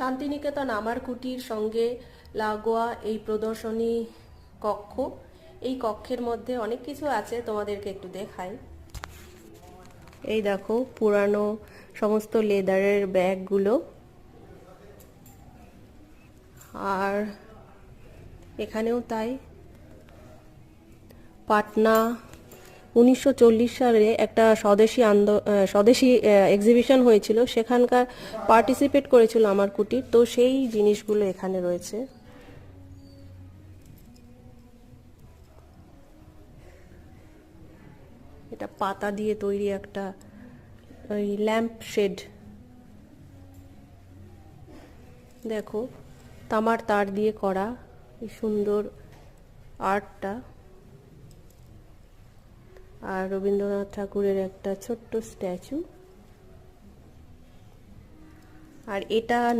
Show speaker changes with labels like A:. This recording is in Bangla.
A: শান্তিনিকেতন আমার কুটির সঙ্গে লাগোয়া এই প্রদর্শনী কক্ষ। এই কক্ষের মধ্যে অনেক কিছু আছে, তোমাদেরকে একটু দেখাই। এই দেখো, পুরানো সমস্ত লেদারের ব্যাগগুলো। আর এখানেও তাই। পাটনা উনিশশো চল্লিশ সালে একটা স্বদেশী আন্দো স্বদেশী এক্সিবিশন হয়েছিল। সেখানকার পার্টিসিপেট করেছিল আমার কুটির। তো সেই জিনিসগুলো এখানে রয়েছে। এটা পাতা দিয়ে তৈরি একটা, ওই ল্যাম্প শেড। দেখো, তামার তার দিয়ে করা এই সুন্দর আর্টটা। আর রবীন্দ্রনাথ ঠাকুরের একটা ছোট্ট স্ট্যাচু। আর এটা